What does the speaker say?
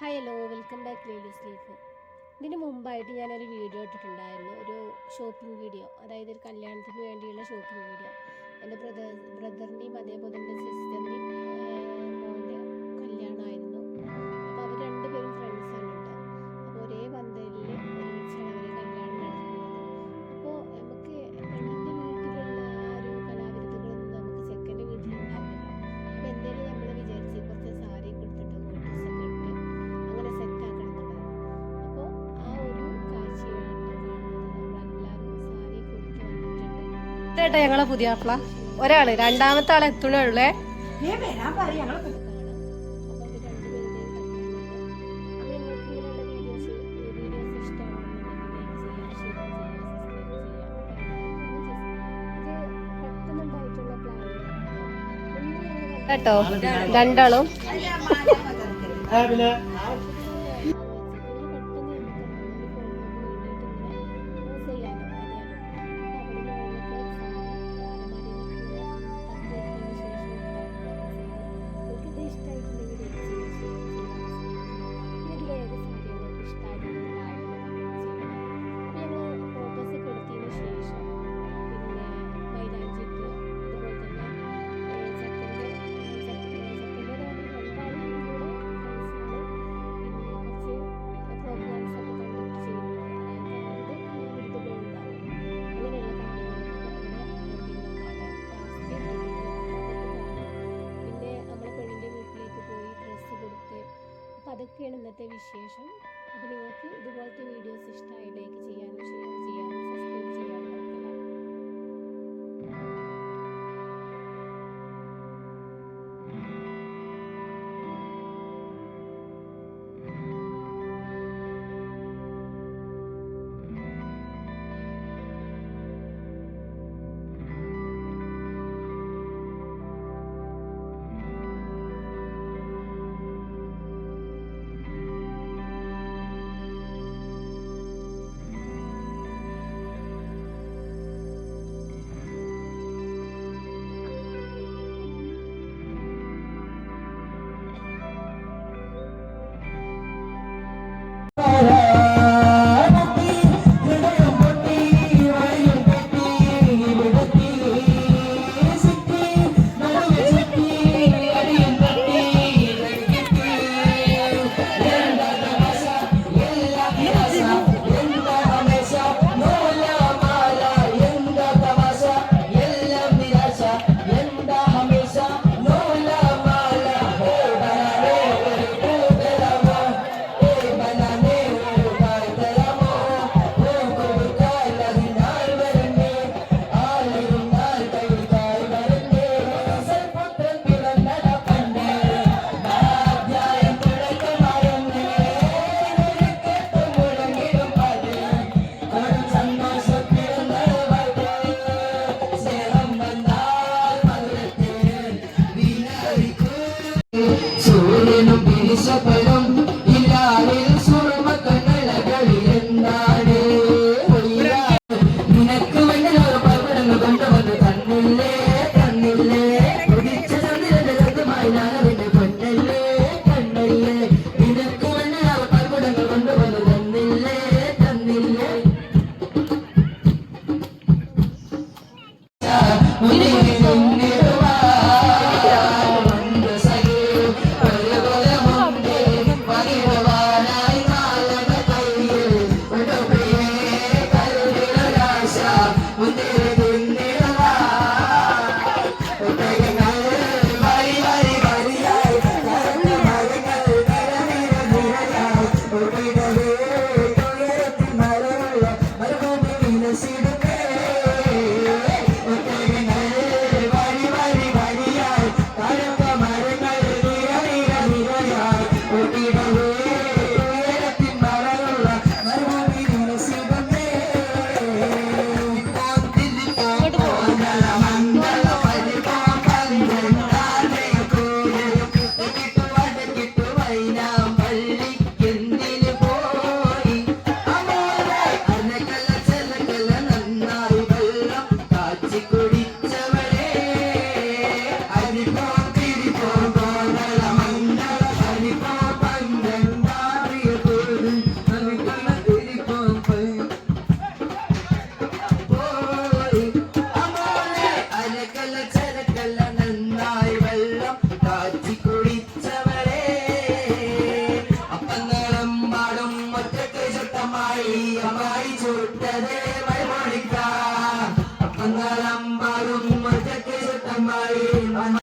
Hi hello welcome back ladies leaf ഇതിന് മുമ്പായിട്ട് ഞാനൊരു വീഡിയോ ഇട്ടിട്ടുണ്ടായിരുന്നു. ഒരു ഷോപ്പിംഗ് വീഡിയോ അതായത് ഒരു കല്യാണത്തിന് വേണ്ടിയുള്ള ഷോപ്പിംഗ് വീഡിയോ എന്റെ ബ്രദർ ബ്രദറിന്റെയും അതേപോലെ എന്റെ ചേട്ടാ ഞങ്ങളെ പുതിയ ആപ്പിള ഒരാൾ രണ്ടാമത്തെ ആളെ എത്തണുള്ളേ കാണാം അപ്പോൾ അവർ അപ്പോൾ അതൊക്കെയാണ് ഇന്നത്തെ വിശേഷം. അപ്പോൾ നിങ്ങൾക്ക് ഇതുപോലത്തെ വീഡിയോസ് ഇഷ്ടമായി ലൈക്ക് ചെയ്യാനും ഷെയർ ചെയ്യാനും Johnny